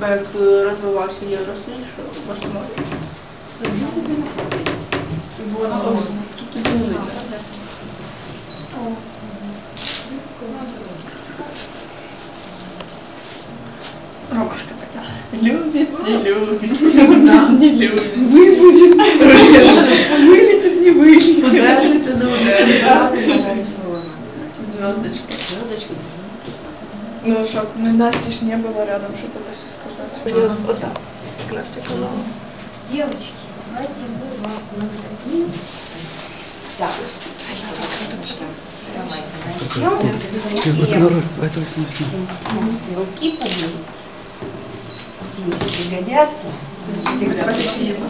типа як е, розвивався Євросоюз, що в основі. Воно ось тут тобі не видно. Ромашка така. Любит, не любит, любит, не любит. Выбудет, вылетит, не вылетит. Ударит, да ударит. Звездочка. Звездочка. Ну, чтоб ну, Насти ж не было рядом, чтобы это все сказать. Вот, вот так. Настя сказала. Девочки, давайте мы вас наградим. Так. Давайте начнем. И руки поднимите. Деньги пригодятся. Всегда. Спасибо.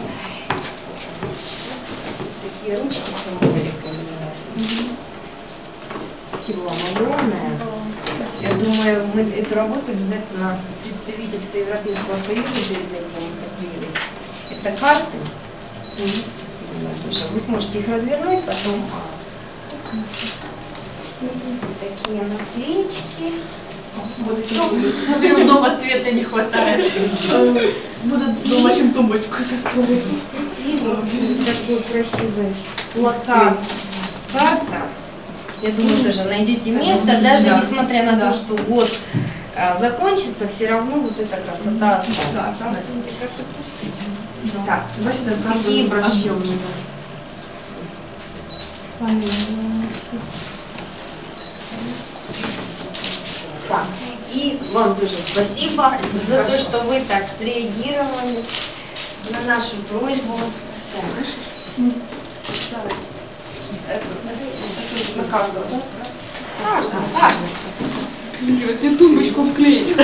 Такие ручки с символиками у нас. Спасибо вам огромное. Я думаю, мы эту работу обязательно представительство Европейского Союза перед этим поделились. Это карты. Вы сможете их развернуть потом. Такие наклеечки. Будем дома цвета не хватает. Буду дома чем тумбочку закрыть. И вот такой красивый плакат. Карта. Я думаю, тоже найдете место, даже несмотря на то, что год а, закончится, все равно вот эта красота останется. Так, какие брошюры? Так, и вам тоже спасибо за то, что вы так среагировали на нашу просьбу На каждого, да? Важно, важно. Ти тумбочку вклеїть.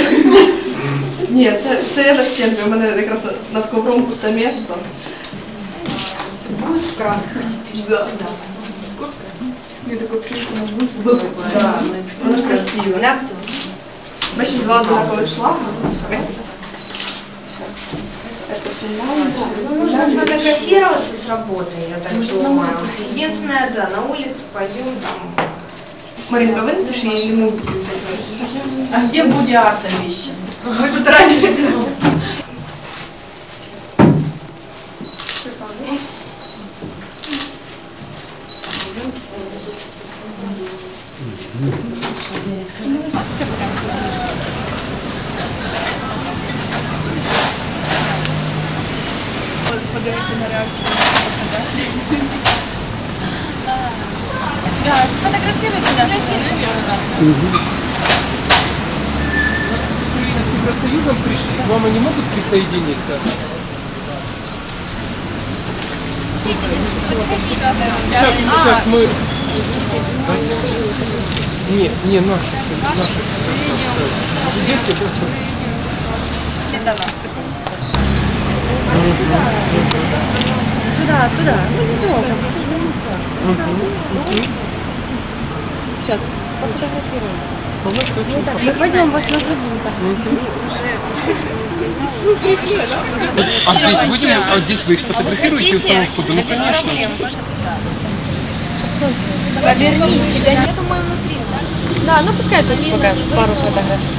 Ні, це, це я на стінку, у мене якраз над- над ковром пусте місто. Будет краска теперь. Да. Я такой чую, що нас буде. Да, воно ж красиво. Бачиш, два однакових шлага. Красиво. Ну, нужно сфотографироваться с работой, я так думаю. Единственное, да, на улице пойдем там. Маринка, вынесешь ей или мы будем А где будет арта вещи? Мы тут ради Подивіться на Да, сфотографируйте нас. Украина с Евросоюзом пришли, к вам они могут присоединиться? Сейчас, сейчас мы... Не, не, наши. Наши. Идете, Сюда, туда. Ну, сюда. Сейчас, пофотографируем. У нас очень Так, мы пойдем вас наградим. А здесь будем, а здесь вы их сфотографируете у самого входа? Ну, конечно. Повернись. Я думаю, внутри, да? Да, ну пускай тут пока пару фотографий.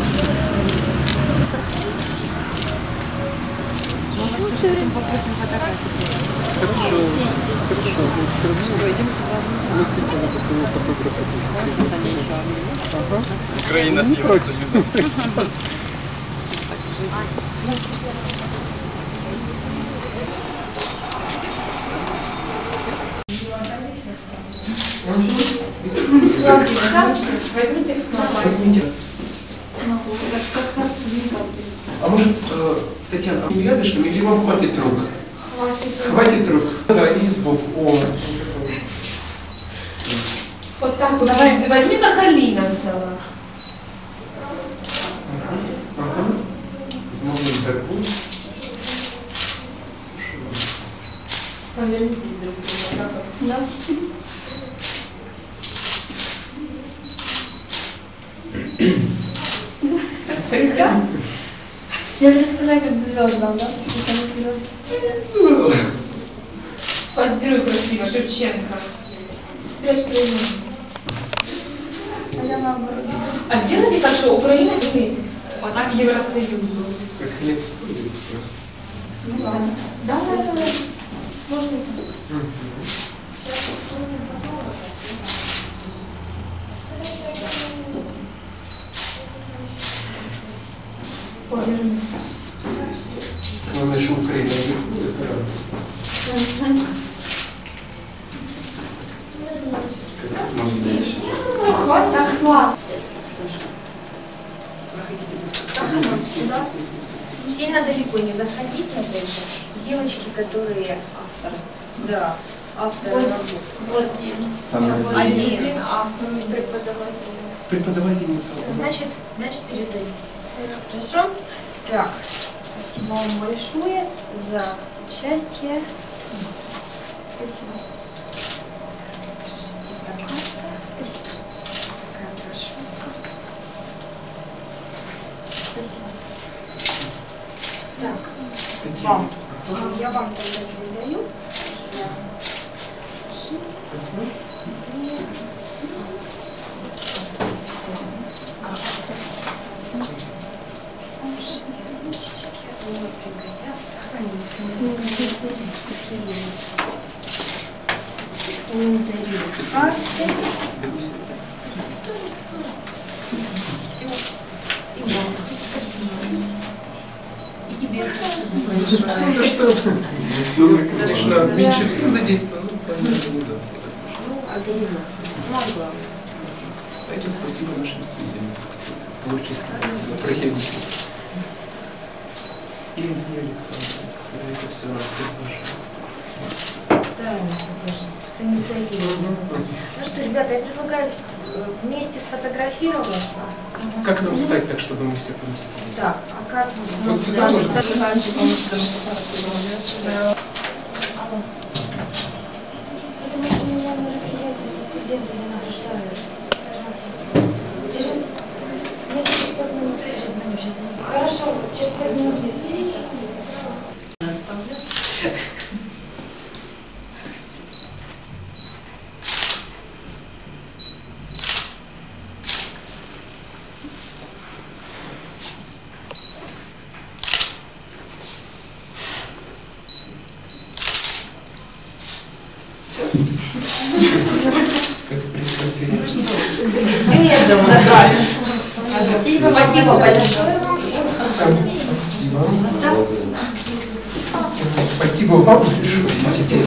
наступить. Ну, трескается. Хорошо, хорошо. Все равно мы специально посылали фотографа. Ага. Украина с Евросоюзом. Возьмите Возьмите. А может, э, Татьяна, не рядышком или вам хватит рук? Хватит рук. Да, и сбоку. О, Вот так вот. Давай, возьми, как Алина взяла. ага. С момента путь. Повернитесь друг к другу. Да. Я представляю, как звездам, да? Это не звезды. Позируй красиво, Шевченко. Спрячь. А я наоборот. А сделайте так, что Украина будет вот так Евросоюзу. Как хлеб с. Ну ладно. Да, да, да. Можно. Поверни. Это радует. Как можно дальше? Ну, хватит, а хватит. Сюда. Сильно далеко не заходите, опять же. Девочки, которые авторы. Да, авторы Вот. Вот. Один автор, преподаватель. Преподавательница. Значит, значит передадите. Хорошо? Так, спасибо вам большое за участие. Спасибо. Пишите такая-то. Спасибо. Такая брошюрка. Спасибо. Так, вам. Я вам тогда передаю. Жить. И... меньше всех задействовано, ну, плане организации. Ну, организация. Самое главное. Кстати, спасибо нашим студентам. Творчески красиво проявили. И Илье Александровне, которая это все предложила. Стараемся тоже. С инициативой. Ну что, ребята, я предлагаю э, вместе сфотографироваться. Как нам встать так, чтобы мы все поместились? Так, а как мы? Вот сюда можно? Потому что у меня мероприятие, студенты не награждают. Через... Я через пять минут сейчас. Хорошо, через пять минут есть. Спасибо большое. Всем спасибо. Спасибо вам большое.